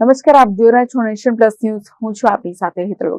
નમસ્કાર, આપ જોઈ રહ્યા છો નેશન પ્લસ ન્યૂઝ. હું છું આપની સાથે હેતલ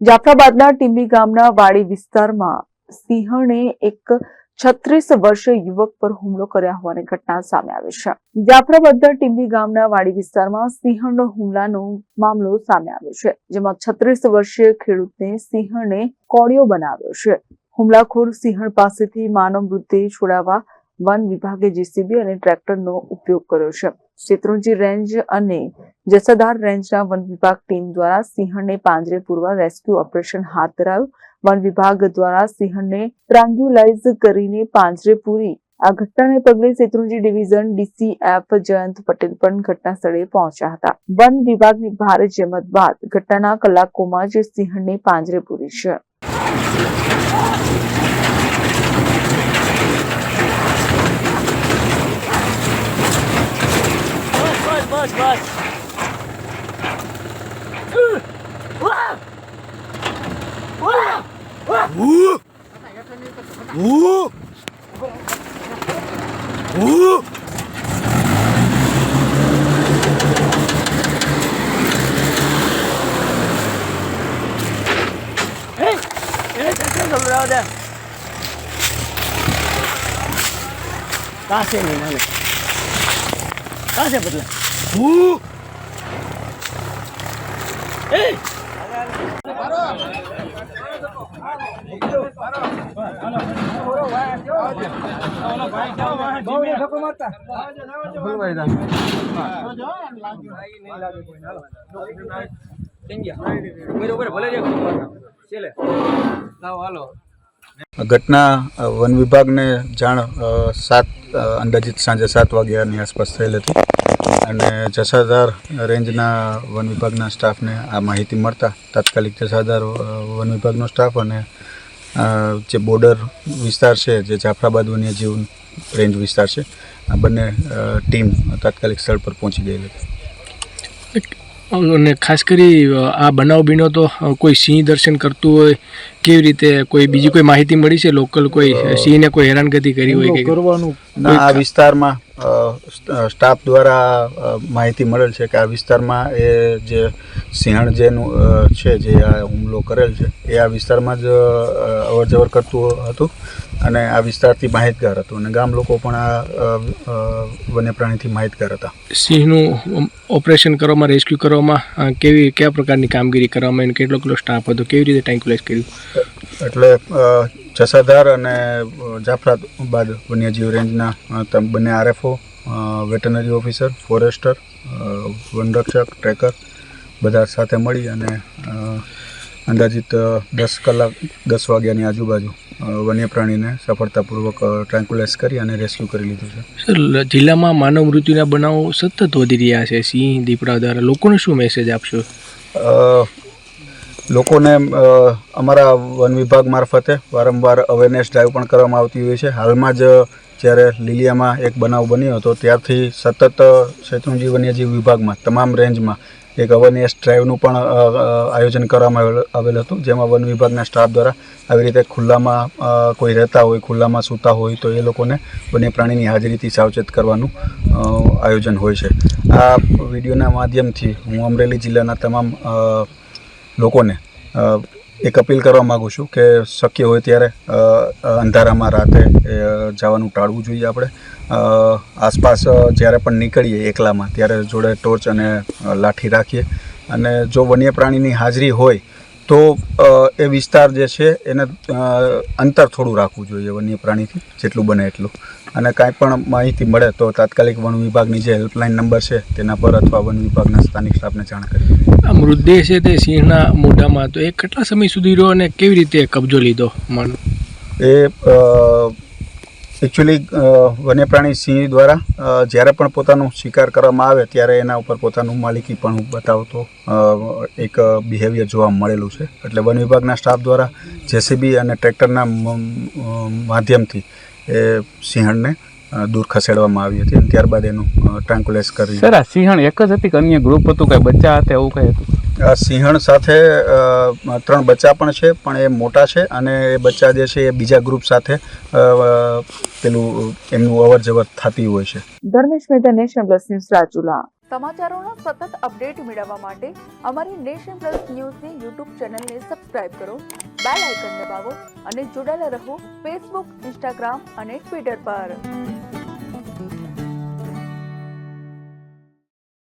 જાફરાબાદના ટીંબી ગામના વાડી વિસ્તારમાં સિંહણે એક છત્રીસ વર્ષીય યુવક પર હુમલો કર્યા હોવાની ઘટના સામે આવી છે. જાફરાબાદના ટીંબી ગામના વાડી વિસ્તારમાં સિંહણનો હુમલાનો મામલો સામે આવ્યો છે, જેમાં છત્રીસ વર્ષીય ખેડૂતને સિંહણે કોળિયો બનાવ્યો છે. હુમલાખોર સિંહણ પાસેથી માનવ મૃતદેહ છોડાવવા વન વિભાગે જેસીબી અને ટ્રેક્ટરનો ઉપયોગ કર્યો છે. શેત્રુંજી રેન્જ અને જસદાર રેન્જના વન વિભાગ ટીમ દ્વારા સિંહણને પાંજરે પૂરવા રેસ્ક્યુ ઓપરેશન હાથ ધરાયું. વન વિભાગ દ્વારા સિંહણને ટ્રાન્ગ્યુલાઇઝ કરીને પાંજરે પૂરી આ ઘટનાને પગલે શેત્રુંજી ડિવિઝન ડીસીએફ જયંત પટેલ પણ ઘટના સ્થળે પહોંચ્યા હતા. વન વિભાગની ભારે જહેમત બાદ ઘટનાના કલાકોમાં જ સિંહણને પાંજરે પૂરી છે. કાશે નહીં મને કાશે બદલા. હું ઘટના વન વિભાગને જાણ સાત અંદાજિત સાંજે સાત વાગ્યાની આસપાસ થયેલ હતી. અને જસાદાર રેન્જના વન વિભાગના સ્ટાફને આ માહિતી મળતા તાત્કાલિક જસાદાર વન વિભાગનો સ્ટાફ અને જે બોર્ડર વિસ્તાર છે, જે જાફરાબાદ વન્યજીવ રેન્જ વિસ્તાર છે, આ બંને ટીમ તાત્કાલિક સ્થળ પર પહોંચી ગયેલી હતી. અને ખાસ કરી આ બનાવ બીનો તો કોઈ સિંહ દર્શન કરતું હોય કેવી રીતે કોઈ બીજી કોઈ માહિતી મળી છે? લોકલ કોઈ સિંહને કોઈ હેરાનગતિ કરી હોય કે ના આ વિસ્તારમાં સ્ટાફ દ્વારા માહિતી મળેલ છે કે આ વિસ્તારમાં એ જે સિંહણ જેનું છે, જે આ હુમલો કરેલ છે, એ આ વિસ્તારમાં જ અવર જવર કરતું હતું અને આ વિસ્તારથી માહિતગાર હતું અને ગામ લોકો પણ આ વન્ય પ્રાણીથી માહિતગાર હતા. સિંહનું ઓપરેશન કરવામાં, રેસ્ક્યુ કરવામાં કેવી, કયા પ્રકારની કામગીરી કરવામાં કેટલો કેટલો સ્ટાફ હતો? કેવી રીતે ટાઈમ્યુલાઇઝ કર્યું? એટલે જસાધાર અને જાફરાબાદ વન્યજીવ રેન્જના બંને આરએફઓ વેટનરી ઓફિસર ફોરેસ્ટર વનરક્ષક ટ્રેકર બધા સાથે મળી અને અંદાજિત દસ કલાક દસ વાગ્યાની આજુબાજુ વન્ય પ્રાણીને સફળતાપૂર્વક ટ્રાન્કુલાઇઝ કરી અને રેસ્ક્યુ કરી લીધું છે. સર જિલ્લામાં માનવ મૃત્યુના બનાવો સતત વધી રહ્યા છે. સિંહ દીપડા દ્વારા લોકોને શું મેસેજ આપશો? લોકોને અમારા વન વિભાગ મારફતે વારંવાર અવેરનેસ ડ્રાઈવ પણ કરવામાં આવતી હોય છે. હાલમાં જ જ્યારે લીલિયામાં એક બનાવ બન્યો હતો, ત્યારથી સતત શેત્રુંજી વન્યજીવ વિભાગમાં, તમામ રેન્જમાં એક અવેરનેસ ડ્રાઈવનું પણ આયોજન કરવામાં આવેલ- હતું, જેમાં વન વિભાગના સ્ટાફ દ્વારા આવી રીતે ખુલ્લામાં કોઈ રહેતા હોય, ખુલ્લામાં સૂતા હોય, તો એ લોકોને વન્ય પ્રાણીની હાજરીથી સાવચેત કરવાનું આયોજન હોય છે. આ વિડીયોના માધ્યમથી હું અમરેલી જિલ્લાના તમામ લોકોને એક અપીલ કરવા માગું છું કે શક્ય હોય ત્યારે અંધારામાં રાતે જવાનું ટાળવું જોઈએ આપણે. આસપાસ જ્યારે પણ નીકળીએ એકલામાં, ત્યારે જોડે ટોર્ચ અને લાઠી રાખીએ. અને જો વન્ય પ્રાણીની હાજરી હોય, તો એ વિસ્તાર જે છે, એને અંતર થોડું રાખવું જોઈએ વન્ય પ્રાણીથી જેટલું બને એટલું. અને કાંઈ પણ માહિતી મળે, તો તાત્કાલિક વન વિભાગની જે હેલ્પલાઇન નંબર છે, તેના પર અથવા વન વિભાગના સ્થાનિક સ્ટાફને જાણ કરવી આ મૃતદેહ છે તે સિંહના મોઢામાં તો એ કેટલા સમય સુધી રહ્યો અને કેવી રીતે કબજો લીધો માનો? એ એકચ્યુઅલી વન્યપ્રાણી સિંહ દ્વારા જ્યારે પણ પોતાનો શિકાર કરવામાં આવે ત્યારે એના ઉપર પોતાનું માલિકી પણ બતાવતો એક બિહેવિયર જોવા મળેલું છે. એટલે વન વિભાગના સ્ટાફ દ્વારા જેસીબી અને ટ્રેક્ટરના માધ્યમથી એ સિંહણને દૂર ખસેડવામાં આવી હતી અને ત્યારબાદ એનું ટ્રાન્કુલેસ કરી. સર આ સિંહણ એક જ હતી કે અન્ય ગ્રુપ હતું? કંઈ બચ્ચા હતા એવું કઈ હતું? આ સિંહણ સાથે ત્રણ બચ્ચા પણ છે પણ એ મોટા છે અને એ બચ્ચા જે છે એ બીજા ગ્રુપ સાથે પેલું એમનું અવર જવર થતી હોય છે. Dharmesh Mehta Nation Plus News Rajula. સમાચારોનો સતત અપડેટ મેળવવા માટે અમારી નેશન પ્લસ ન્યૂઝની યુટ્યુબ ચેનલને સબસ્ક્રાઇબ કરો બેલ આઇકન દબાવો અને જોડાયેલા રહો ફેસબુક ઇન્સ્ટાગ્રામ અને ટ્વિટર પર.